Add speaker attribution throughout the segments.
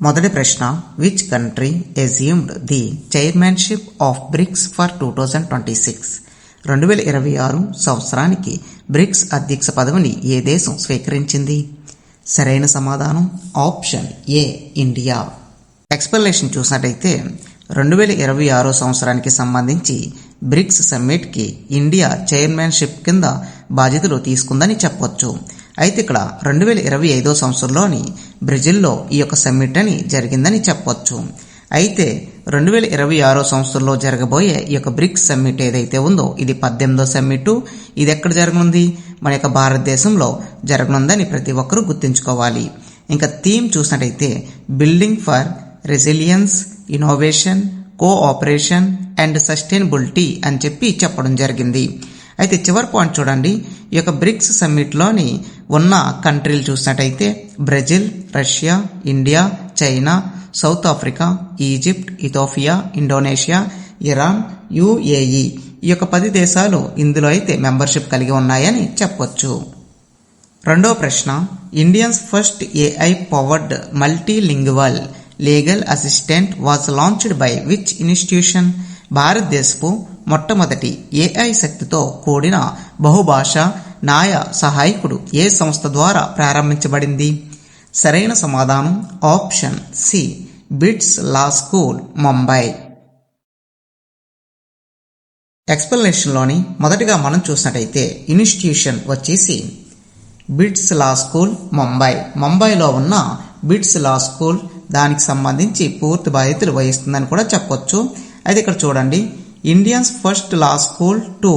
Speaker 1: మొదటి ప్రశ్న which country assumed the chairmanship of BRICS for two thousand twenty six రెండు వేల ఇరవై ఆరు సంవత్సరానికి బ్రిక్స్ అధ్యక్ష పదవిని ఏ దేశం స్వీకరించింది? సరైన సమాధానం ఆప్షన్ ఏ ఇండియా. ఎక్స్ప్లెనేషన్ చూసినట్టయితే రెండు వేల ఇరవై ఆరో సంవత్సరానికి సంబంధించి బ్రిక్స్ సమ్మిట్కి ఇండియా చైర్మన్షిప్ కింద బాధ్యతలు తీసుకుందని చెప్పొచ్చు. అయితే ఇక్కడ రెండు వేల ఇరవై ఐదో సంవత్సరంలోని బ్రెజిల్లో ఈ యొక్క సమ్మిట్ అని జరిగిందని చెప్పొచ్చు. అయితే రెండు వేల ఇరవై ఆరో సంవత్సరంలో జరగబోయే ఈ యొక్క బ్రిక్స్ సమ్మిట్ ఏదైతే ఉందో ఇది పద్దెనిమిదో సమ్మిట్. ఇది ఎక్కడ జరగనుంది? మన యొక్క భారతదేశంలో జరగనుందని ప్రతి ఒక్కరూ గుర్తుంచుకోవాలి. ఇంకా థీమ్ చూసినట్టయితే building for resilience innovation cooperation and sustainability అని చెప్పి చెప్పడం జరిగింది. అయితే చివరి పాయింట్ చూడండి. ఈ యొక్క బ్రిక్స్ సమ్మిట్లోని ఉన్న కంట్రీలు చూసినట్టయితే Brazil Russia India China South Africa Egypt Ethiopia Indonesia Iran UAE ఈ యొక్క పది దేశాలు ఇందులో అయితే మెంబర్షిప్ కలిగి ఉన్నాయని చెప్పొచ్చు. రెండో ప్రశ్న Indians first AI powered multilingual legal assistant was launched by which institution? భారతదేశపు మొట్టమొదటి ఏఐ శక్తితో కూడిన బహుభాష న్యాయ సహాయకుడు ఏ సంస్థ ద్వారా ప్రారంభించబడింది? సరైన సమాధానం option C BITS law school Mumbai. ఎక్స్ప్లెనేషన్లోని మొదటిగా మనం చూసినట్టయితే ఇన్స్టిట్యూషన్ వచ్చేసి బిట్స్ లా స్కూల్ ముంబై. ముంబైలో ఉన్న బిట్స్ లా స్కూల్ దానికి సంబంధించి పూర్తి బాధ్యతలు వహిస్తుందని కూడా చెప్పొచ్చు. అయితే ఇక్కడ చూడండి India's first law school to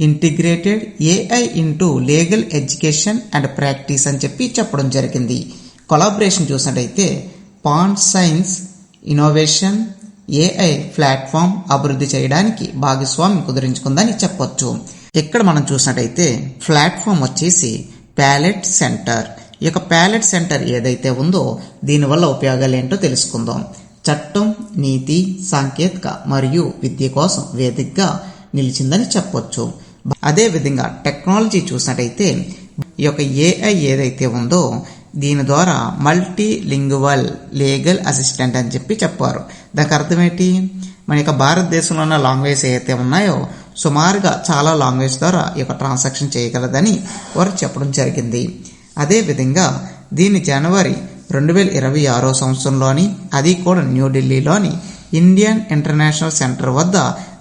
Speaker 1: integrated AI into legal education and practice అని చెప్పి చెప్పడం జరిగింది. కొలాబరేషన్ చూసినట్టయితే pan science innovation AI platform అభివృద్ధి చేయడానికి భాగస్వామి కుదిరించుకుందని చెప్పొచ్చు. ఇక్కడ మనం చూసినట్టయితే ప్లాట్ఫామ్ వచ్చేసి ప్యాలెట్ సెంటర్ ఈ యొక్క ప్యాలెట్ సెంటర్ ఏదైతే ఉందో దీనివల్ల ఉపయోగాలు ఏంటో తెలుసుకుందాం. చట్టం నీతి సాంకేతిక మరియు విద్య కోసం వేదికగా నిలిచిందని చెప్పొచ్చు. అదే విధంగా టెక్నాలజీ చూసినట్టయితే ఈ యొక్క ఏఐ ఏదైతే ఉందో దీని ద్వారా మల్టీ లింగువల్ లీగల్ అసిస్టెంట్ అని చెప్పి చెప్పారు. దానికి అర్థం ఏంటి? మన యొక్క భారతదేశంలో ఉన్న లాంగ్వేజ్ ఏవైతే ఉన్నాయో సుమారుగా చాలా లాంగ్వేజ్ ద్వారా ఈ యొక్క ట్రాన్సాక్షన్ చేయగలదని వారు చెప్పడం జరిగింది. అదేవిధంగా దీన్ని జనవరి రెండు వేల ఇరవై ఆరో సంవత్సరంలోని అది కూడా న్యూఢిల్లీలోని ఇండియన్ ఇంటర్నేషనల్ సెంటర్ వద్ద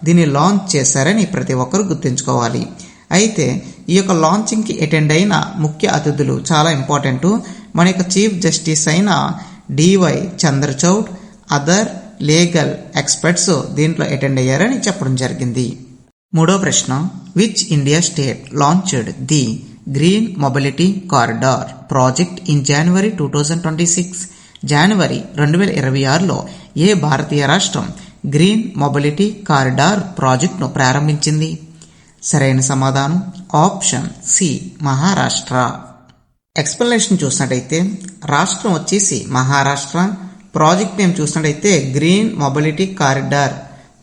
Speaker 1: దీన్ని లాంచ్ చేశారని ప్రతి ఒక్కరూ గుర్తుంచుకోవాలి. అయితే ఈ యొక్క లాంచింగ్కి అటెండ్ అయిన ముఖ్య అతిథులు చాలా ఇంపార్టెంట్. మన యొక్క చీఫ్ జస్టిస్ అయిన DY Chandrachud other legal experts దీంట్లో అటెండ్ అయ్యారని చెప్పడం జరిగింది. మూడో ప్రశ్న which India state launched the green mobility corridor project in January two thousand twenty six? జనవరి రెండు వేల ఇరవై ఆరులో ఏ భారతీయ రాష్ట్రం గ్రీన్ మొబిలిటీ కారిడార్ ప్రాజెక్టును ప్రారంభించింది? సరైన సమాధానం? Option C Maharashtra. ఎక్స్ప్లెనేషన్ చూసినట్టయితే రాష్ట్రం వచ్చేసి మహారాష్ట్ర. ప్రాజెక్ట్ నేమ్ చూసినట్టయితే గ్రీన్ మొబిలిటీ కారిడార్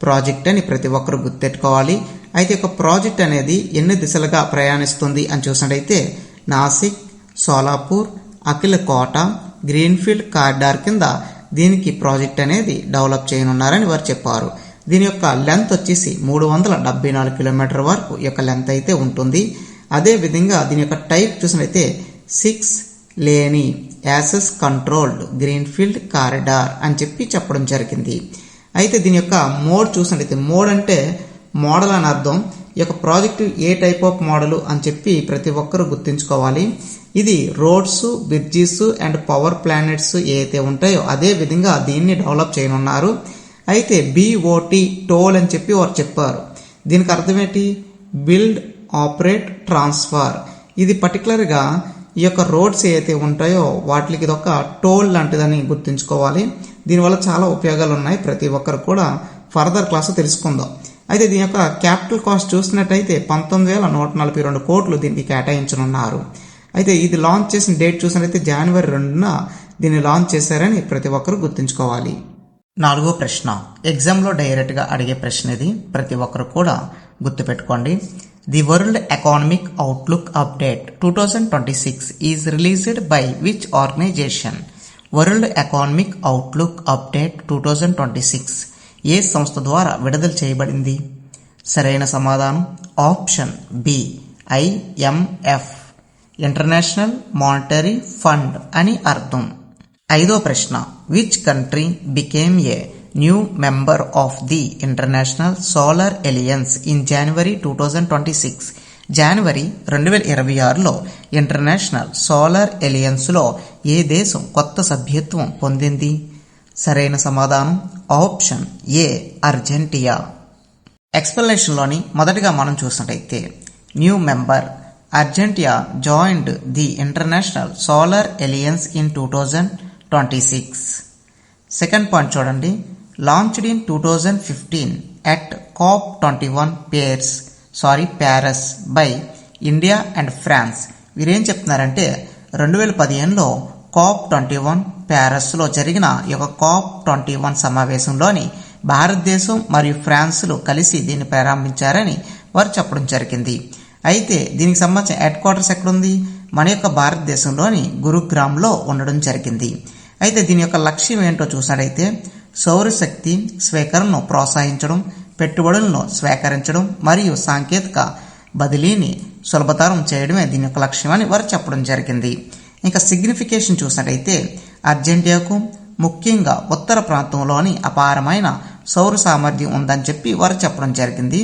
Speaker 1: ప్రాజెక్ట్ అని ప్రతి ఒక్కరు గుర్తెట్టుకోవాలి అయితే ఒక ప్రాజెక్ట్ అనేది ఎన్ని దిశలుగా ప్రయాణిస్తుంది అని చూసినట్టయితే నాసిక్ సోలాపూర్ అఖిల కోట గ్రీన్ఫీల్డ్ కారిడార్ కింద దీనికి ప్రాజెక్ట్ అనేది డెవలప్ చేయనున్నారని వారు చెప్పారు. దీని యొక్క లెంత్ వచ్చేసి మూడు వందల డెబ్బై నాలుగు కిలోమీటర్ వరకు ఈ యొక్క లెంత్ అయితే ఉంటుంది. అదే విధంగా దీని యొక్క టైప్ చూసినట్లయితే సిక్స్ లేని యాసెస్ కంట్రోల్డ్ గ్రీన్ఫీల్డ్ కారిడార్ అని చెప్పి చెప్పడం జరిగింది. అయితే దీని యొక్క మోడ్ చూసినట్లయితే మోడ్ అంటే మోడల్ అని అర్థం. ఈ యొక్క ప్రాజెక్టు ఏ టైప్ ఆఫ్ మోడల్ అని చెప్పి ప్రతి ఒక్కరూ గుర్తుంచుకోవాలి. ఇది roads bridges and power planets ఏవైతే ఉంటాయో అదే విధంగా దీన్ని డెవలప్ చేయనున్నారు. అయితే బిఓటి టోల్ అని చెప్పి వారు చెప్పారు. దీనికి అర్థం ఏంటి? Build operate transfer. ఇది పర్టికులర్గా ఈ యొక్క రోడ్స్ ఏవైతే ఉంటాయో వాటికి ఇది ఒక టోల్ లాంటిదని గుర్తుంచుకోవాలి. దీనివల్ల చాలా ఉపయోగాలు ఉన్నాయి. ప్రతి ఒక్కరు కూడా ఫర్దర్ క్లాస్ తెలుసుకుందాం. అయితే దీని యొక్క క్యాపిటల్ కాస్ట్ చూసినట్టయితే పంతొమ్మిది వేల నూట నలభై రెండు కోట్లు దీనికి కేటాయించనున్నారు. అయితే ఇది లాంచ్ చేసిన డేట్ చూసినైతే జనవరి రెండున దీన్ని లాంచ్ చేశారని ప్రతి ఒక్కరు గుర్తుంచుకోవాలి. నాలుగో ప్రశ్న. ఎగ్జామ్లో డైరెక్ట్గా అడిగే ప్రశ్న ఇది. ప్రతి ఒక్కరు కూడా గుర్తుపెట్టుకోండి. The world economic outlook update two thousand twenty six is released by which organization world economic outlook update two thousand twenty six ఏ సంస్థ ద్వారా విడుదల చేయబడింది? సరైన సమాధానం. Option B IMF international monetary fund అని అర్థం. ఐదో ప్రశ్న which country became a new member of the international solar alliance in January two thousand twenty six జనవరి రెండు వేల ఇరవై ఆరులో ఇంటర్నేషనల్ సోలార్ ఎలియన్స్లో ఏ దేశం కొత్త సభ్యత్వం పొందింది? సరైన సమాధానం ఆప్షన్ ఏ అర్జెంటియా. ఎక్స్ప్లెనేషన్లోని మొదటిగా మనం చూసినట్టయితే new member Argentina joined the international solar alliance in two thousand twenty six second point చూడండి. Launched in two thousand fifteen at COP twenty one Paris sorry Paris by India and France వీరేం చెప్తున్నారంటే రెండు వేల పదిహేనులో cap twenty one ప్యారస్లో జరిగిన ఈ యొక్క cap twenty one సమావేశంలోని భారతదేశం మరియు ఫ్రాన్స్లు కలిసి దీన్ని ప్రారంభించారని వారు చెప్పడం జరిగింది. అయితే దీనికి సంబంధించిన హెడ్ క్వార్టర్స్ ఎక్కడుంది? మన యొక్క భారతదేశంలోని గురుగ్రామ్లో ఉండడం జరిగింది. అయితే దీని యొక్క లక్ష్యం ఏంటో చూసినట్టయితే సౌరశక్తి స్వీకరణను ప్రోత్సహించడం పెట్టుబడులను స్వీకరించడం మరియు సాంకేతిక బదిలీని సులభతరం చేయడమే దీని యొక్క లక్ష్యం అని వారు చెప్పడం జరిగింది. ఇంకా సిగ్నిఫికేషన్ చూసినట్టయితే అర్జెంటీనాకు ముఖ్యంగా ఉత్తర ప్రాంతంలోని అపారమైన సౌర సామర్థ్యం ఉందని చెప్పి వారు చెప్పడం జరిగింది.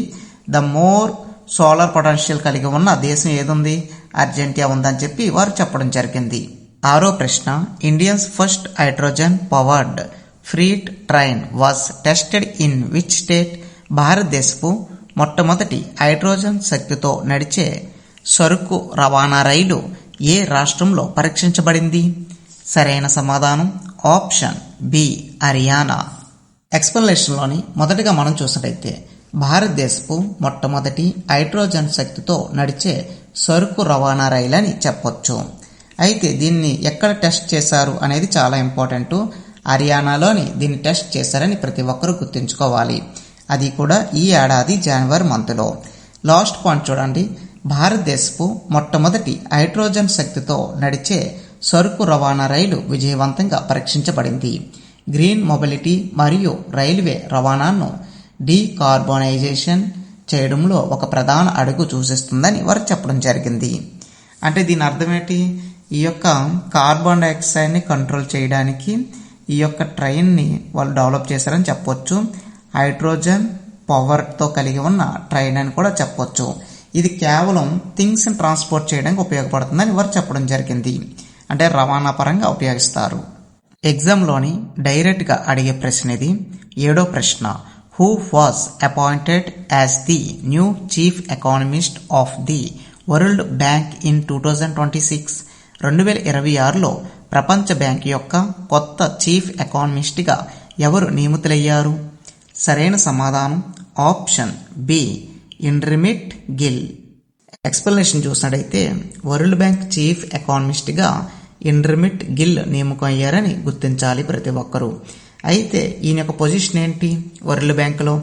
Speaker 1: ద మోర్ సోలార్ పొటెన్షియల్ కలిగి ఉన్న దేశం ఏదుంది? అర్జెంటీనా ఉందని చెప్పి వారు చెప్పడం జరిగింది. ఆరో ప్రశ్న India's first hydrogen powered freight train was tested in which state భారతదేశపు మొట్టమొదటి హైడ్రోజన్ శక్తితో నడిచే సరుకు రవాణా రైలు ఏ రాష్ట్రంలో పరీక్షించబడింది? సరైన సమాధానం ఆప్షన్ బి హర్యానా ఎక్స్ప్లెనేషన్లోని మొదటిగా మనం చూసినట్టయితే భారతదేశపు మొట్టమొదటి హైడ్రోజన్ శక్తితో నడిచే సరుకు రవాణా రైలు అని చెప్పొచ్చు. అయితే దీన్ని ఎక్కడ టెస్ట్ చేశారు అనేది చాలా ఇంపార్టెంట్. హర్యానాలోని దీన్ని టెస్ట్ చేశారని ప్రతి ఒక్కరూ గుర్తుంచుకోవాలి. అది కూడా ఈ ఏడాది జనవరి మంత్లో. లాస్ట్ పాయింట్ చూడండి. భారతదేశపు మొట్టమొదటి హైడ్రోజన్ శక్తితో నడిచే సరుకు రవాణా రైలు విజయవంతంగా పరీక్షించబడింది. గ్రీన్ మొబిలిటీ మరియు రైల్వే రవాణాను డీకార్బోనైజేషన్ చేయడంలో ఒక ప్రధాన అడుగు సూచిస్తుందని వారు చెప్పడం జరిగింది. అంటే దీని అర్థం ఏంటి? ఈ యొక్క కార్బన్ డైఆక్సైడ్ని కంట్రోల్ చేయడానికి ఈ యొక్క ట్రైన్ని వాళ్ళు డెవలప్ చేశారని చెప్పొచ్చు. హైడ్రోజన్ పవర్తో కలిగి ఉన్న ట్రైన్ అని కూడా చెప్పొచ్చు. ఇది కేవలం థింగ్స్ని ట్రాన్స్పోర్ట్ చేయడానికి ఉపయోగపడుతుందని వారు చెప్పడం జరిగింది. అంటే రవాణా పరంగా ఉపయోగిస్తారు. ఎగ్జామ్లోని డైరెక్ట్గా అడిగే ప్రశ్న ఇది. ఏడో ప్రశ్న. Who was appointed as the new chief economist of the world bank in two thousand twenty six రెండు వేల ఇరవై ఆరులో ప్రపంచ బ్యాంక్ యొక్క కొత్త చీఫ్ ఎకానమిస్ట్గా ఎవరు నియమితులయ్యారు? సరైన సమాధానం option B Indermit Gill. Explanation చూసినట్టయితే వరల్డ్ బ్యాంక్ చీఫ్ ఎకానమిస్ట్గా ఇండ్రిమిట్ గిల్ నియమకం అయ్యారని గుర్తించాలి ప్రతి ఒక్కరూ. అయితే ఈయన యొక్క పొజిషన్ ఏంటి? వరల్డ్ బ్యాంకులో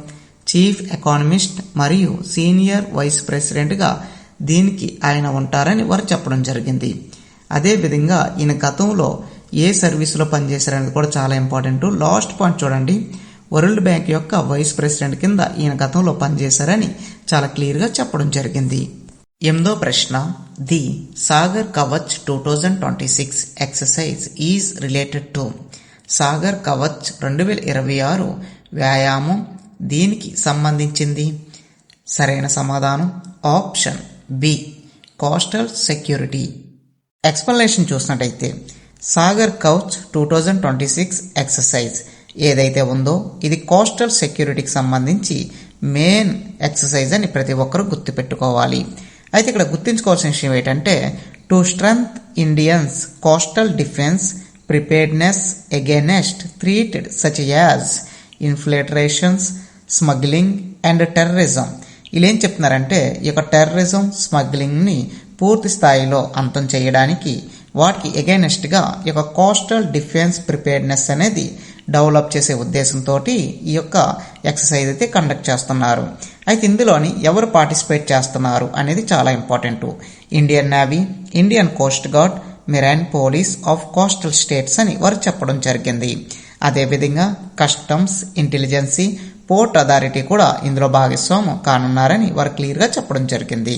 Speaker 1: చీఫ్ ఎకానమిస్ట్ మరియు సీనియర్ వైస్ ప్రెసిడెంట్గా దీనికి ఆయన ఉంటారని వారు చెప్పడం జరిగింది. అదేవిధంగా ఈయన గతంలో ఏ సర్వీసులో పనిచేశారనేది కూడా చాలా ఇంపార్టెంట్. లాస్ట్ పాయింట్ చూడండి. వరల్డ్ బ్యాంక్ యొక్క వైస్ ప్రెసిడెంట్ కింద ఈయన గతంలో పనిచేశారని చాలా క్లియర్గా చెప్పడం జరిగింది. ఎనిమిదో ప్రశ్న. The Sagar Kavach two thousand twenty six exercise is related to. Sagar Kavach రెండు వేల ఇరవై ఆరు వ్యాయామం దీనికి సంబంధించింది. సరైన సమాధానం? Option B coastal security. Explanation చూసినట్టయితే Sagar Kavach two thousand twenty six exercise ఏదైతే ఉందో ఇది కోస్టల్ సెక్యూరిటీకి సంబంధించి మెయిన్ ఎక్సర్సైజ్ అని ప్రతి ఒక్కరూ గుర్తుపెట్టుకోవాలి. అయితే ఇక్కడ గుర్తుంచుకోవాల్సిన విషయం ఏంటంటే to strength India's coastal defence preparedness against threats such as infiltrations smuggling and terrorism ఇలా చెప్తున్నారంటే ఈ యొక్క టెర్రరిజం స్మగ్లింగ్ని పూర్తి స్థాయిలో అంతం చేయడానికి వాటికి ఎగైనెస్ట్గా ఈ యొక్క కోస్టల్ డిఫెన్స్ ప్రిపేర్డ్నెస్ అనేది డెవలప్ చేసే ఉద్దేశంతో ఈ యొక్క ఎక్సర్సైజ్ అయితే కండక్ట్ చేస్తున్నారు. అయితే ఇందులోని ఎవరు పార్టిసిపేట్ చేస్తున్నారు అనేది చాలా important Indian navy Indian coast guard marine police of coastal states అని వారు చెప్పడం జరిగింది. అదేవిధంగా కస్టమ్స్ ఇంటెలిజెన్సీ పోర్ట్ అథారిటీ కూడా ఇందులో భాగస్వాము కానున్నారని వారు క్లియర్గా చెప్పడం జరిగింది.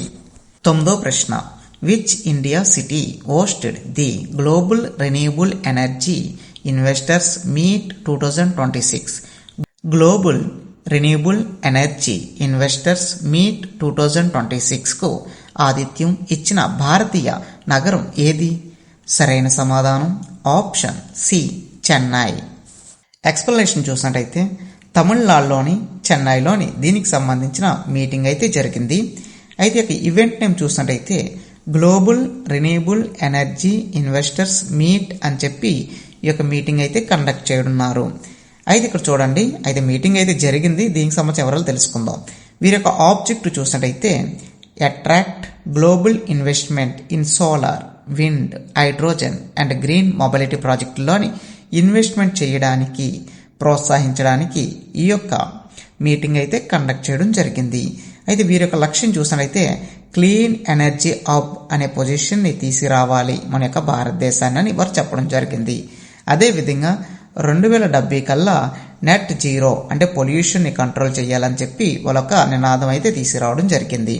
Speaker 1: తొమ్మిదో ప్రశ్న. Which India city hosted the global renewable energy investors meet two thousand twenty six? Global renewable energy investors meet two thousand twenty సిక్స్కు ఆతిథ్యం ఇచ్చిన భారతీయ నగరం ఏది? సరైన సమాధానం? Option C Chennai. ఎక్స్ప్లెనేషన్ చూసినట్టయితే తమిళనాడులోని చెన్నైలోని దీనికి సంబంధించిన మీటింగ్ అయితే జరిగింది. అయితే ఒక ఈవెంట్ నేమ్ చూసినట్టయితే global renewable energy investors meet అని చెప్పి ఈ యొక్క మీటింగ్ అయితే కండక్ట్ చేయనున్నారు. అయితే ఇక్కడ చూడండి అయితే మీటింగ్ అయితే జరిగింది. దీనికి సంబంధించి ఎవరో తెలుసుకుందాం. వీరి యొక్క ఆబ్జెక్ట్ చూసినట్టయితే attract global investment in solar wind hydrogen and green mobility ప్రాజెక్టులోని investment చేయడానికి ప్రోత్సహించడానికి ఈ యొక్క మీటింగ్ అయితే కండక్ట్ చేయడం జరిగింది. అయితే వీరి యొక్క లక్ష్యం చూసినట్లయితే క్లీన్ ఎనర్జీ హబ్ అనే పొజిషన్ని తీసుకురావాలి మన యొక్క భారతదేశాన్ని అని వారు చెప్పడం జరిగింది. అదేవిధంగా రెండు వేల డెబ్బై కల్లా నెట్ జీరో అంటే పొల్యూషన్ని కంట్రోల్ చేయాలని చెప్పి వాళ్ళొక నినాదం అయితే తీసుకురావడం జరిగింది.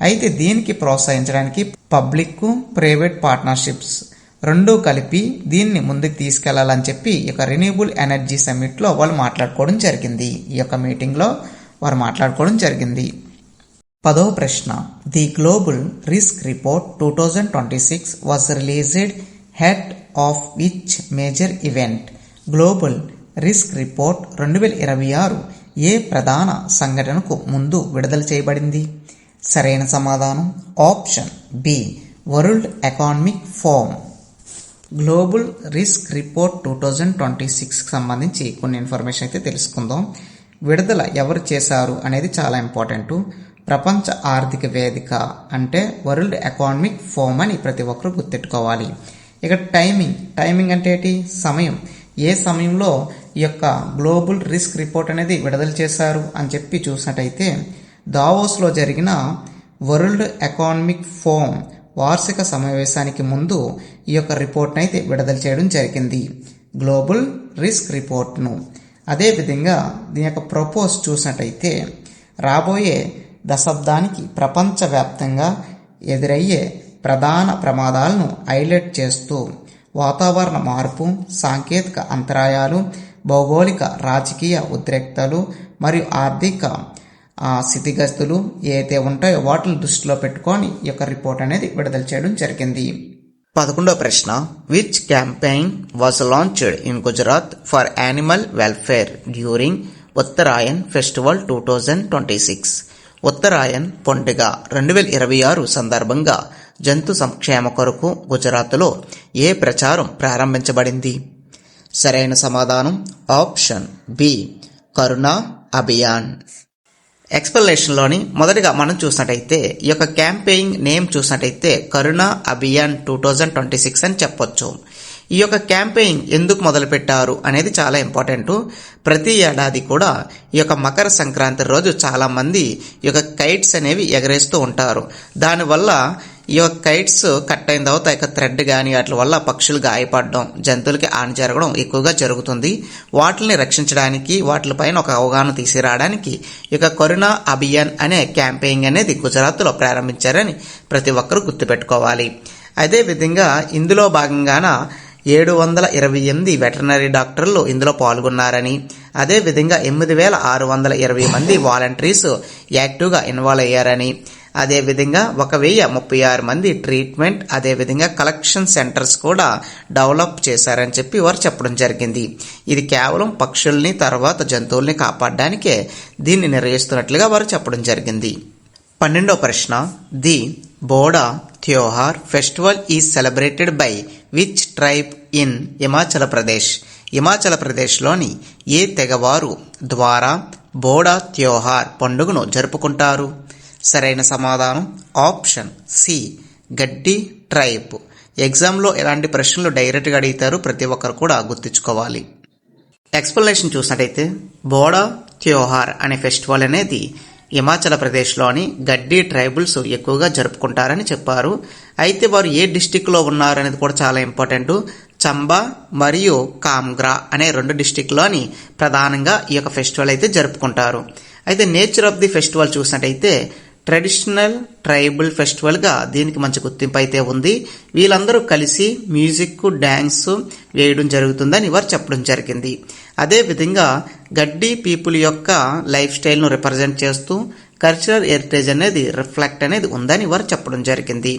Speaker 1: అయితే దీనికి ప్రోత్సహించడానికి పబ్లిక్ ప్రైవేట్ పార్ట్నర్షిప్స్ రెండూ కలిపి దీన్ని ముందుకు తీసుకెళ్ళాలని చెప్పి ఈ యొక్క రెన్యూబుల్ ఎనర్జీ సమ్మిట్లో వాళ్ళు మాట్లాడుకోవడం జరిగింది. ఈ యొక్క మీటింగ్లో వారు మాట్లాడుకోవడం జరిగింది. పదవ ప్రశ్న. The global risk report two thousand twenty six was released ahead of which major event? Global risk report రెండు వేల ఇరవై ఆరు ఏ ప్రధాన సంఘటనకు ముందు విడుదల చేయబడింది? సరైన సమాధానం? Option B world economic forum global risk report two thousand twenty సిక్స్కి సంబంధించి కొన్ని ఇన్ఫర్మేషన్ అయితే తెలుసుకుందాం. విడుదల ఎవరు చేశారు అనేది చాలా ఇంపార్టెంట్ ప్రపంచ ఆర్థిక వేదిక అంటే వరల్డ్ ఎకానమిక్ ఫోమ్ అని ప్రతి ఒక్కరూ గుర్తెట్టుకోవాలి ఇక టైమింగ్ టైమింగ్ అంటే ఏంటి? సమయం. ఏ సమయంలో ఈ యొక్క గ్లోబల్ రిస్క్ రిపోర్ట్ అనేది విడుదల చేశారు అని చెప్పి చూసినట్టయితే దావోస్లో జరిగిన వరల్డ్ ఎకానమిక్ ఫోమ్ వార్షిక సమావేశానికి ముందు ఈ యొక్క రిపోర్ట్ను అయితే విడుదల చేయడం జరిగింది. గ్లోబల్ రిస్క్ రిపోర్ట్ను. అదేవిధంగా దీని యొక్క ప్రపోజ్ చూసినట్టయితే రాబోయే దశాబ్దానికి ప్రపంచవ్యాప్తంగా ఎదురయ్యే ప్రధాన ప్రమాదాలను హైలైట్ చేస్తూ వాతావరణ మార్పు సాంకేతిక అంతరాయాలు భౌగోళిక రాజకీయ ఉద్రిక్తలు మరియు ఆర్థిక ఆ స్థితిగతులు ఏదైతే ఉంటాయో వాటిని దృష్టిలో పెట్టుకొని ఈ యొక్క రిపోర్ట్ అనేది విడుదల చేయడం జరిగింది. పదకొండో ప్రశ్న. Which campaign was launched in Gujarat for animal welfare during Uttarayan festival two thousand twenty six Uttarayan పండుగ రెండు వేల ఇరవై ఆరు సందర్భంగా జంతు సంక్షేమ కొరకు గుజరాత్లో ఏ ప్రచారం ప్రారంభించబడింది? సరైన సమాధానం ఆప్షన్ బి కరుణా అభియాన్. ఎక్స్ప్లెనేషన్లోని మొదటిగా మనం చూసినట్టయితే ఈ యొక్క క్యాంపెయిన్ నేమ్ చూసినట్టయితే Karuna Abhiyan two thousand twenty six అని చెప్పొచ్చు. ఈ యొక్క క్యాంపెయిన్ ఎందుకు మొదలుపెట్టారు అనేది చాలా ఇంపార్టెంట్. ప్రతి ఏడాది కూడా ఈ యొక్క మకర సంక్రాంతి రోజు చాలామంది ఈ యొక్క కైట్స్ అనేవి ఎగరేస్తూ ఉంటారు. దానివల్ల ఈ యొక్క కైట్స్ కట్ అయిన తర్వాత ఇక థ్రెడ్ కానీ వాటి వల్ల పక్షులు గాయపడడం జంతువులకి హాని జరగడం ఎక్కువగా జరుగుతుంది. వాటిని రక్షించడానికి వాటిపైన ఒక అవగాహన తీసుకురావడానికి ఈ యొక్క కరుణా అభియాన్ అనే క్యాంపెయిన్ అనేది గుజరాత్లో ప్రారంభించారని ప్రతి ఒక్కరూ గుర్తుపెట్టుకోవాలి. అదేవిధంగా ఇందులో భాగంగాన ఏడు వందల ఇరవై ఎనిమిది వెటర్నరీ డాక్టర్లు ఇందులో పాల్గొన్నారని అదేవిధంగా ఎనిమిది వేల ఆరు వందల ఇరవై మంది వాలంటీర్స్ యాక్టివ్గా ఇన్వాల్వ్ అయ్యారని అదేవిధంగా ఒక వెయ్యి ముప్పై ఆరు మంది ట్రీట్మెంట్ అదేవిధంగా కలెక్షన్ సెంటర్స్ కూడా డెవలప్ చేశారని చెప్పి వారు చెప్పడం జరిగింది. ఇది కేవలం పక్షుల్ని తర్వాత జంతువుల్ని కాపాడడానికే దీన్ని నిర్వహిస్తున్నట్లుగా వారు చెప్పడం జరిగింది. పన్నెండో ప్రశ్న. The Boda Tyohar festival is celebrated by which tribe in Himachal Pradesh? Himachal ప్రదేశ్లోని ఏ తెగవారు ద్వారా బోడా త్యోహార్ పండుగను జరుపుకుంటారు? సరైన సమాధానం? Option C. గడ్డి ట్రైబ్ ఎగ్జామ్లో ఎలాంటి ప్రశ్నలు డైరెక్ట్గా అడుగుతారు ప్రతి ఒక్కరు కూడా గుర్తుంచుకోవాలి. ఎక్స్ప్లెనేషన్ చూసినట్టయితే బోడా త్యోహార్ అనే ఫెస్టివల్ అనేది హిమాచల్ ప్రదేశ్లోని గడ్డి ట్రైబుల్స్ ఎక్కువగా జరుపుకుంటారని చెప్పారు. అయితే వారు ఏ డిస్టిక్లో ఉన్నారు అనేది కూడా చాలా ఇంపార్టెంట్. చంబా మరియు కామ్గ్రా అనే రెండు డిస్టిక్లోని ప్రధానంగా ఈ యొక్క ఫెస్టివల్ అయితే జరుపుకుంటారు. అయితే నేచర్ ఆఫ్ ది ఫెస్టివల్ చూసినట్టయితే ట్రెడిషనల్ ట్రైబల్ ఫెస్టివల్గా దీనికి మంచి గుర్తింపు అయితే ఉంది. వీళ్ళందరూ కలిసి మ్యూజిక్ డ్యాన్స్ వేయడం జరుగుతుందని వారు చెప్పడం జరిగింది. అదేవిధంగా గడ్డి పీపుల్ యొక్క లైఫ్ స్టైల్ను రిప్రజెంట్ చేస్తూ కల్చరల్ హెరిటేజ్ అనేది రిఫ్లెక్ట్ అనేది ఉందని వారు చెప్పడం జరిగింది.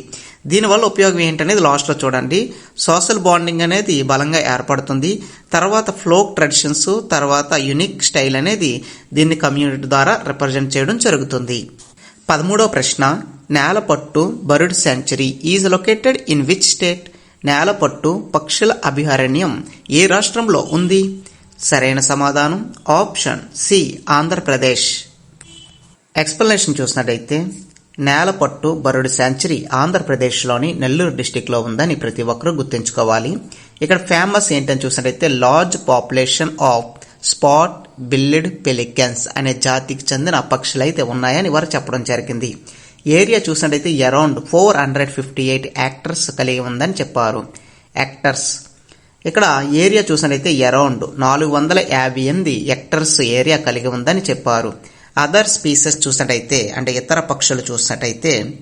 Speaker 1: దీనివల్ల ఉపయోగం ఏంటనేది లాస్ట్లో చూడండి. సోషల్ బాండింగ్ అనేది బలంగా ఏర్పడుతుంది. తర్వాత ఫ్లోక్ ట్రెడిషన్స్ తర్వాత యునిక్ స్టైల్ అనేది దీన్ని కమ్యూనిటీ ద్వారా రిప్రజెంట్ చేయడం జరుగుతుంది. పదమూడవ ప్రశ్న Nelapattu bird sanctuary is located in which state? Nelapattu పక్షుల అభయారణ్యం ఏ రాష్ట్రంలో ఉంది? సరైన సమాధానం ఆప్షన్ సి ఆంధ్రప్రదేశ్. ఎక్స్ప్లెనేషన్ చూసినట్టయితే నేలపట్టు బరుడు శాంచురీ ఆంధ్రప్రదేశ్లోని నెల్లూరు డిస్టిక్లో ఉందని ప్రతి ఒక్కరూ గుర్తుంచుకోవాలి. ఇక్కడ ఫేమస్ ఏంటని చూసినట్టయితే large population of spot billed pelicans అనే జాతికి చెందిన పక్షులు అయితే ఉన్నాయని వారు చెప్పడం జరిగింది. ఏరియా చూసినట్టయితే around four hundred fifty eight acres కలిగి ఉందని చెప్పారు. యాక్టర్స్. ఇక్కడ ఏరియా చూసినట్టయితే అరౌండ్ నాలుగు వందల యాభై ఎనిమిది హెక్టర్స్ ఏరియా కలిగి ఉందని చెప్పారు. అదర్ స్పీసెస్ చూసినట్టయితే అంటే ఇతర పక్షులు చూసినట్టయితే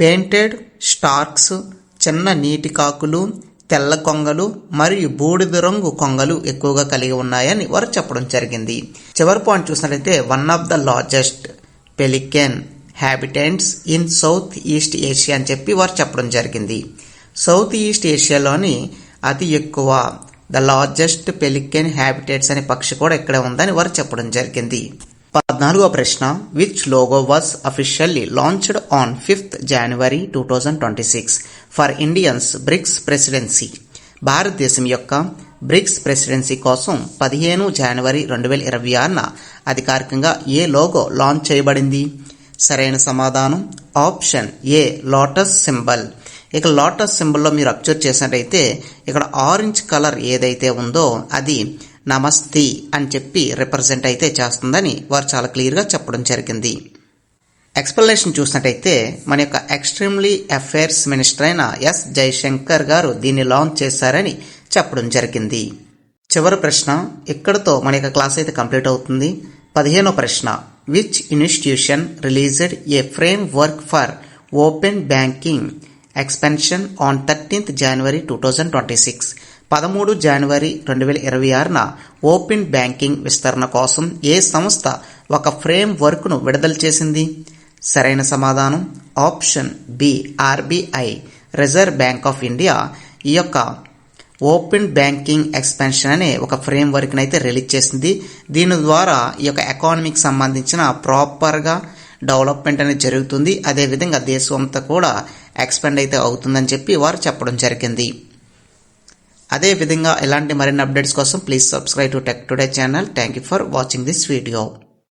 Speaker 1: పెయింటెడ్ స్టార్క్స్ చిన్న నీటి కాకులు తెల్ల కొంగలు మరియు బూడిద రంగు కొంగలు ఎక్కువగా కలిగి ఉన్నాయని వారు చెప్పడం జరిగింది. చివరి పాయింట్ చూసినట్లయితే one of the largest pelican habitats in South East Asia అని చెప్పి వారు చెప్పడం జరిగింది. సౌత్ ఈస్ట్ ఏషియాలోని అతి ఎక్కువ ద లార్జెస్ట్ పెలికెన్ హ్యాబిటేట్స్ అనే పక్షి కూడా ఇక్కడే ఉందని వారు చెప్పడం జరిగింది. పద్నాలుగో ప్రశ్న which logo was officially launched on fifth January two thousand twenty six for India's BRICS presidency భారతదేశం యొక్క బ్రిక్స్ ప్రెసిడెన్సీ కోసం పదిహేను జనవరి రెండు వేల ఇరవై ఆరున అధికారికంగా ఏ లోగో లాంచ్ చేయబడింది? సరైన సమాధానం ఆప్షన్ ఏ లోటస్ సింబల్ ఇక లోటస్ సింబల్లో మీరు అబ్జర్వ్ చేసినట్టయితే ఇక్కడ ఆరెంజ్ కలర్ ఏదైతే ఉందో అది నమస్తే అని చెప్పి రిప్రజెంట్ అయితే చేస్తుందని వారు చాలా క్లియర్గా చెప్పడం జరిగింది. ఎక్స్ప్లెనేషన్ చూసినట్టయితే మన యొక్క ఎక్స్ట్రీమ్లీ అఫైర్స్ మినిస్టర్ అయిన ఎస్ జయశంకర్ గారు దీన్ని లాంచ్ చేశారని చెప్పడం జరిగింది. చివరి ప్రశ్న ఇక్కడతో మన యొక్క క్లాస్ అయితే కంప్లీట్ అవుతుంది? పదిహేనో ప్రశ్న which institution released a framework for open banking expansion on thirteenth January two thousand twenty six పదమూడు జనవరి రెండు వేల ఇరవై ఆరున ఓపెన్ బ్యాంకింగ్ విస్తరణ కోసం ఏ సంస్థ ఒక ఫ్రేమ్ వర్క్ను విడుదల చేసింది? సరైన సమాధానం? Option B RBI reserve bank of India ఈ యొక్క ఓపెన్ బ్యాంకింగ్ ఎక్స్పెన్షన్ అనే ఒక ఫ్రేమ్ వర్క్ని అయితే రిలీజ్ చేసింది. దీని ద్వారా ఈ యొక్క ఎకానమీకి సంబంధించిన ప్రాపర్గా డెవలప్మెంట్ అనేది జరుగుతుంది. అదేవిధంగా దేశం అంతా కూడా ఎక్స్పెండ్ అయితే అవుతుందని చెప్పి వారు చెప్పడం జరిగింది. అదేవిధంగా ఇలాంటి మరిన్ని అప్డేట్స్ కోసం please subscribe to Tech Today channel thank you for watching this video